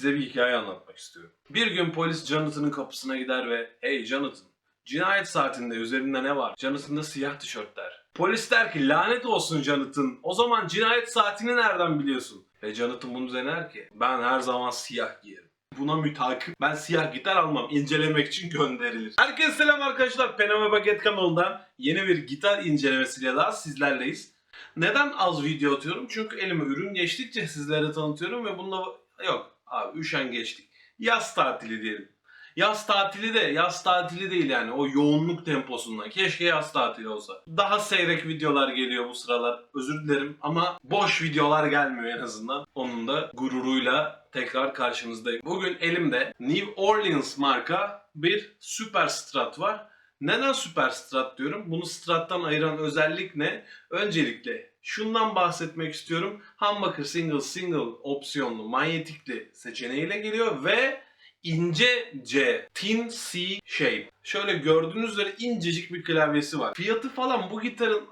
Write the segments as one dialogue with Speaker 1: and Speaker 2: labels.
Speaker 1: size bir hikaye anlatmak istiyorum. Bir gün polis Jonathan'ın kapısına gider ve ''Hey Jonathan, cinayet saatinde üzerinde ne var?'' Jonathan da siyah tişört der. Polis der ki lanet olsun Jonathan, o zaman cinayet saatini nereden biliyorsun? Ve Jonathan bunun üzerine der ki ben her zaman siyah giyerim. Buna mütakip ben siyah gitar almam incelemek için gönderilir. Herkese selam arkadaşlar Penama Baget kanalından yeni bir gitar incelemesiyle daha sizlerleyiz. Neden az video atıyorum? Çünkü elime ürün geçtikçe sizlere tanıtıyorum ve bunda yok abi üşen geçtik. Yaz tatili diyelim. Yaz tatili de yaz tatili değil yani o yoğunluk temposundan. Keşke yaz tatili olsa. Daha seyrek videolar geliyor bu sıralar. Özür dilerim ama boş videolar gelmiyor en azından. Onun da gururuyla tekrar karşınızdayım. Bugün elimde New Orleans marka bir Super Strat var. Neden Super Strat diyorum? Bunu Strat'tan ayıran özellik ne? Öncelikle şundan bahsetmek istiyorum. Humbucker single single opsiyonlu manyetikli seçeneğiyle geliyor ve ince C, thin C shape. Şöyle gördüğünüz üzere incecik bir klavyesi var. Fiyatı falan bu gitarın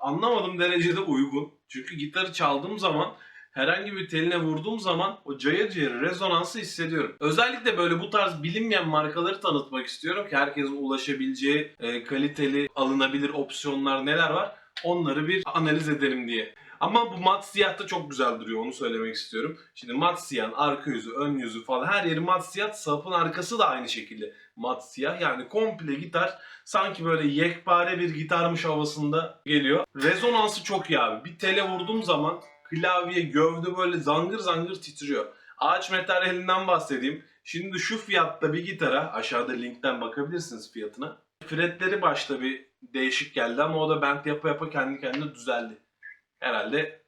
Speaker 1: anlamadığım derecede uygun. Çünkü gitarı çaldığım zaman herhangi bir teline vurduğum zaman o cayır cayır rezonansı hissediyorum. Özellikle böyle bu tarz bilinmeyen markaları tanıtmak istiyorum ki herkesin ulaşabileceği e, kaliteli alınabilir opsiyonlar neler var onları bir analiz edelim diye. Ama bu mat siyah da çok güzel duruyor onu söylemek istiyorum. Şimdi mat siyah, arka yüzü, ön yüzü falan her yeri mat siyah, sapın arkası da aynı şekilde mat siyah. Yani komple gitar sanki böyle yekpare bir gitarmış havasında geliyor. Rezonansı çok iyi abi. Bir tele vurduğum zaman klavye, gövde böyle zangır zangır titriyor. Ağaç materyalinden bahsedeyim. Şimdi şu fiyatta bir gitara aşağıda linkten bakabilirsiniz fiyatına. Fretleri başta bir değişik geldi ama o da bent yapa yapa kendi kendine düzeldi. Herhalde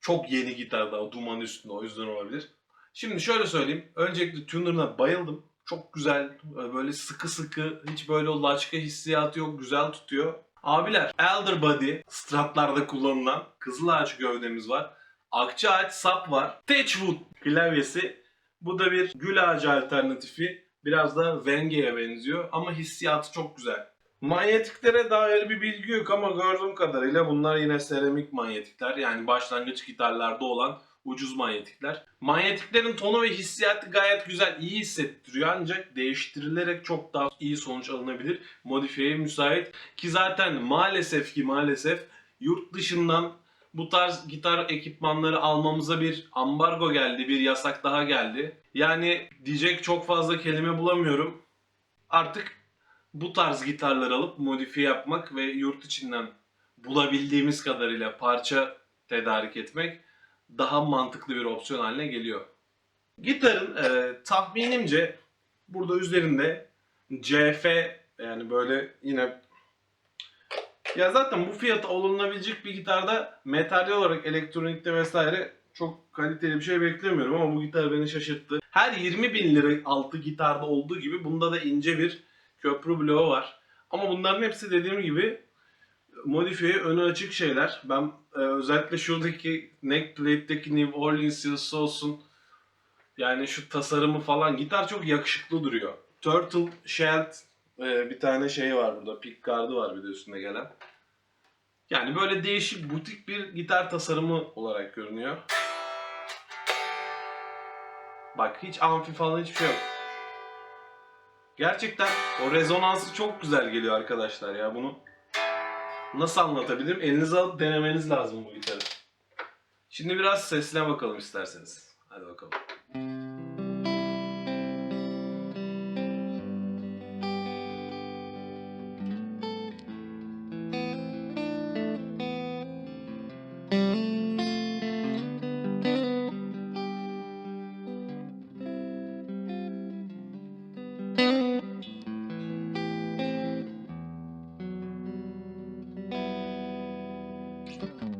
Speaker 1: çok yeni gitar daha duman üstünde o yüzden olabilir. Şimdi şöyle söyleyeyim. Öncelikle tuner'ına bayıldım. Çok güzel, böyle sıkı sıkı, hiç böyle o laçka hissiyatı yok, güzel tutuyor. Abiler, Elder Body, Strat'larda kullanılan kızıl ağaç gövdemiz var. Akça ağaç sap var. Thatchwood klavyesi. Bu da bir gül ağacı alternatifi. Biraz da Wenge'ye benziyor ama hissiyatı çok güzel. Manyetiklere dair bir bilgi yok ama gördüğüm kadarıyla bunlar yine seramik manyetikler. Yani başlangıç gitarlarda olan ucuz manyetikler. Manyetiklerin tonu ve hissiyatı gayet güzel, iyi hissettiriyor ancak değiştirilerek çok daha iyi sonuç alınabilir. Modifiyeye müsait ki zaten maalesef ki maalesef yurt dışından bu tarz gitar ekipmanları almamıza bir ambargo geldi, bir yasak daha geldi. Yani diyecek çok fazla kelime bulamıyorum. Artık bu tarz gitarlar alıp modifiye yapmak ve yurt içinden bulabildiğimiz kadarıyla parça tedarik etmek daha mantıklı bir opsiyon haline geliyor. Gitarın e, tahminimce burada üzerinde CF yani böyle yine ya zaten bu fiyata olunabilecek bir gitarda materyal olarak elektronikte vesaire çok kaliteli bir şey beklemiyorum ama bu gitar beni şaşırttı. Her 20 bin lira altı gitarda olduğu gibi bunda da ince bir köprü bloğu var. Ama bunların hepsi dediğim gibi modifiye önü açık şeyler. Ben e, özellikle şuradaki neck plate'deki New Orleans yazısı olsun. Yani şu tasarımı falan gitar çok yakışıklı duruyor. Turtle Shelled e, bir tane şey var burada. Pick guard'ı var bir de üstüne gelen. Yani böyle değişik butik bir gitar tasarımı olarak görünüyor. Bak hiç amfi falan hiçbir şey yok. Gerçekten o rezonansı çok güzel geliyor arkadaşlar ya bunu. Nasıl anlatabilirim? Elinize alıp denemeniz lazım bu gitarı. Şimdi biraz sesine bakalım isterseniz. Hadi bakalım. Thank you.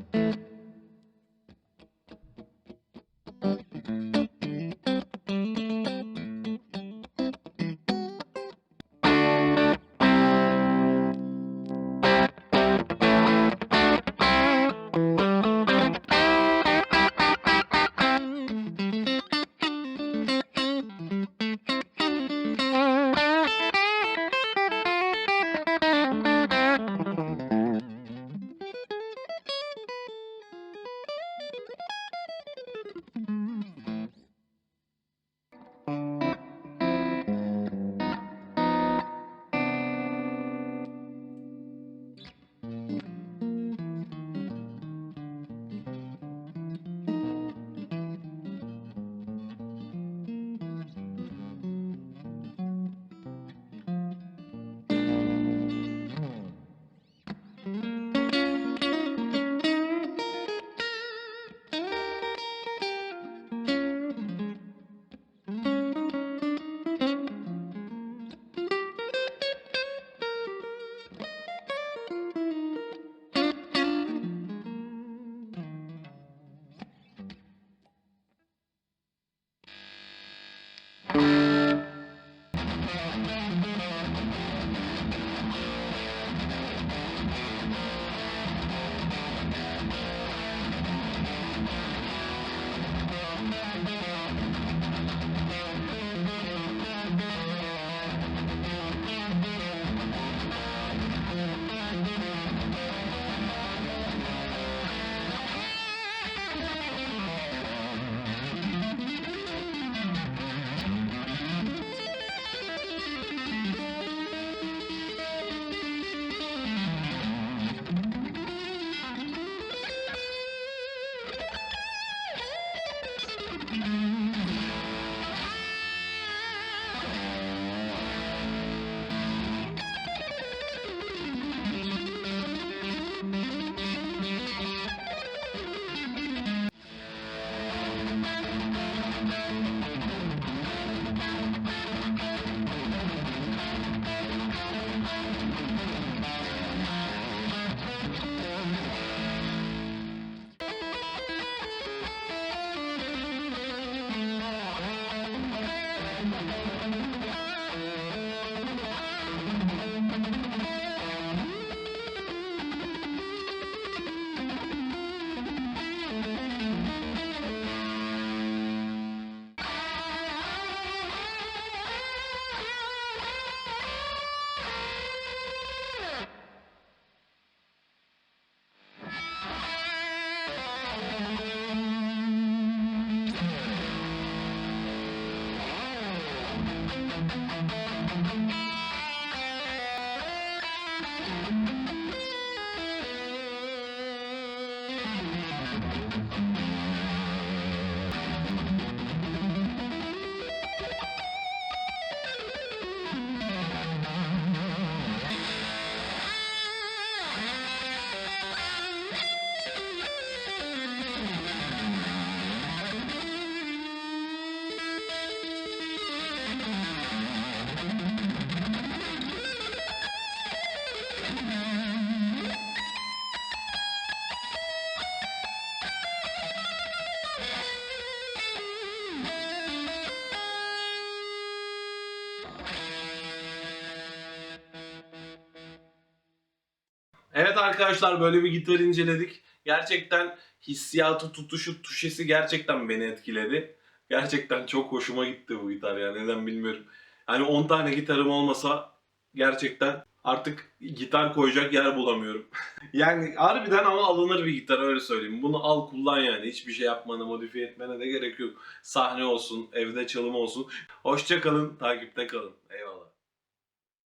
Speaker 1: Evet arkadaşlar böyle bir gitar inceledik. Gerçekten hissiyatı, tutuşu, tuşesi gerçekten beni etkiledi. Gerçekten çok hoşuma gitti bu gitar ya neden bilmiyorum. Hani 10 tane gitarım olmasa gerçekten artık gitar koyacak yer bulamıyorum. yani harbiden ama alınır bir gitar öyle söyleyeyim. Bunu al kullan yani hiçbir şey yapmana, modifiye etmene de gerek yok. Sahne olsun, evde çalım olsun. Hoşça kalın, takipte kalın. Eyvallah.